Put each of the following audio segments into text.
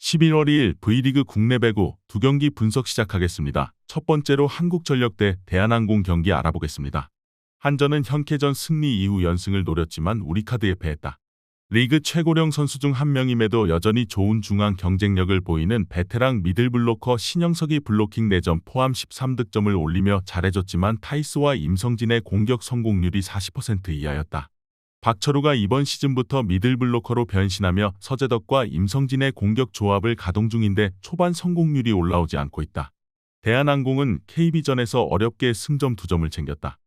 11월 2일 V리그 국내 배구 두 경기 분석 시작하겠습니다. 첫 번째로 한국전력 대 대한항공 경기 알아보겠습니다. 한전은 현캐전 승리 이후 연승을 노렸지만 우리카드에 패했다. 리그 최고령 선수 중 한 명임에도 여전히 좋은 중앙 경쟁력을 보이는 베테랑 미들블로커 신영석이 블로킹 4점 포함 13득점을 올리며 잘해줬지만 타이스와 임성진의 공격 성공률이 40% 이하였다. 박철우가 이번 시즌부터 미들블로커로 변신하며 서재덕과 임성진의 공격 조합을 가동 중인데 초반 성공률이 올라오지 않고 있다. 대한항공은 KB전에서 어렵게 승점 2점을 챙겼다.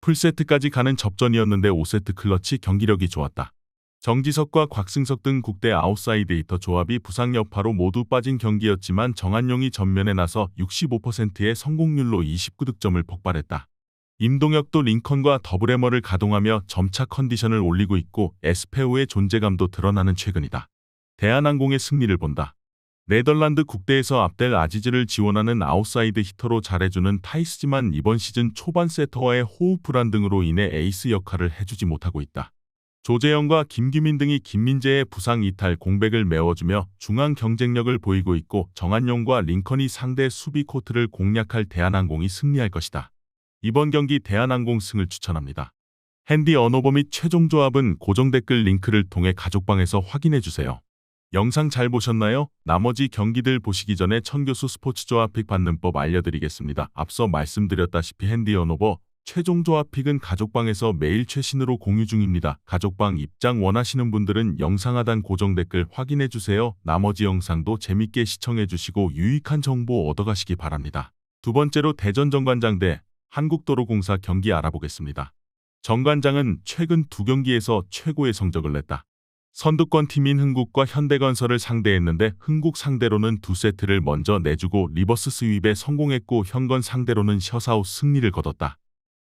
풀세트까지 가는 접전이었는데 5세트 클러치 경기력이 좋았다. 정지석과 곽승석 등 국대 아웃사이드 히터 조합이 부상 여파로 모두 빠진 경기였지만 정한용이 전면에 나서 65%의 성공률로 29득점을 폭발했다. 임동혁도 링컨과 더블해머를 가동하며 점차 컨디션을 올리고 있고 에스페오의 존재감도 드러나는 최근이다. 대한항공의 승리를 본다. 네덜란드 국대에서 압델 아지즈를 지원하는 아웃사이드 히터로 잘해주는 타이스지만 이번 시즌 초반 세터와의 호흡 불안 등으로 인해 에이스 역할을 해주지 못하고 있다. 조재영과 김규민 등이 김민재의 부상 이탈 공백을 메워주며 중앙 경쟁력을 보이고 있고 정한용과 링컨이 상대 수비 코트를 공략할 대한항공이 승리할 것이다. 이번 경기 대한항공 승을 추천합니다. 핸디 언어버 및 최종 조합은 고정 댓글 링크를 통해 가족방에서 확인해 주세요. 영상 잘 보셨나요? 나머지 경기들 보시기 전에 천교수 스포츠 조합 픽 받는 법 알려드리겠습니다. 앞서 말씀드렸다시피 핸디 언어버 최종 조합 픽은 가족방에서 매일 최신으로 공유 중입니다. 가족방 입장 원하시는 분들은 영상 하단 고정 댓글 확인해 주세요. 나머지 영상도 재밌게 시청해 주시고 유익한 정보 얻어가시기 바랍니다. 두 번째로 대전 정관장 대 한국도로공사 경기 알아보겠습니다. 정관장은 최근 두 경기에서 최고의 성적을 냈다. 선두권 팀인 흥국과 현대건설을 상대했는데 흥국 상대로는 두 세트를 먼저 내주고 리버스 스윕에 성공했고 현건 상대로는 셔사웃 승리를 거뒀다.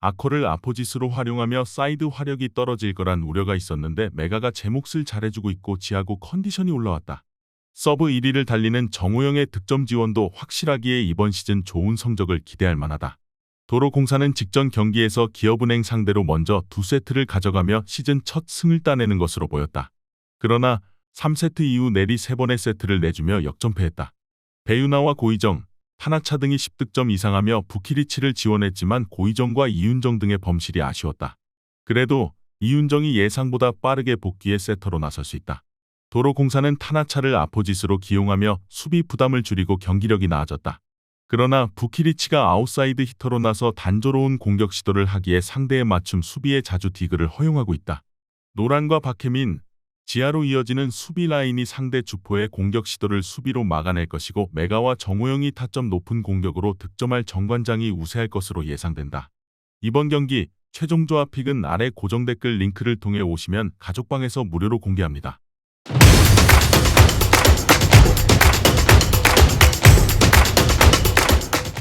아코를 아포지스로 활용하며 사이드 화력이 떨어질 거란 우려가 있었는데 메가가 제 몫을 잘해주고 있고 지하고 컨디션이 올라왔다. 서브 1위를 달리는 정우영의 득점 지원도 확실하기에 이번 시즌 좋은 성적을 기대할 만하다. 도로공사는 직전 경기에서 기업은행 상대로 먼저 두 세트를 가져가며 시즌 첫 승을 따내는 것으로 보였다. 그러나 3세트 이후 내리 3번의 세트를 내주며 역전패했다. 배유나와 고이정, 하나차 등이 10득점 이상하며 부키리치를 지원했지만 고이정과 이윤정 등의 범실이 아쉬웠다. 그래도 이윤정이 예상보다 빠르게 복귀해 세터로 나설 수 있다. 도로공사는 타나차를 아포지스로 기용하며 수비 부담을 줄이고 경기력이 나아졌다. 그러나 부키리치가 아웃사이드 히터로 나서 단조로운 공격 시도를 하기에 상대에 맞춤 수비에 자주 디그를 허용하고 있다. 노란과 박혜민, 지하로 이어지는 수비 라인이 상대 주포의 공격 시도를 수비로 막아낼 것이고 메가와 정우영이 타점 높은 공격으로 득점할 정관장이 우세할 것으로 예상된다. 이번 경기 최종 조합 픽은 아래 고정 댓글 링크를 통해 오시면 가족방에서 무료로 공개합니다.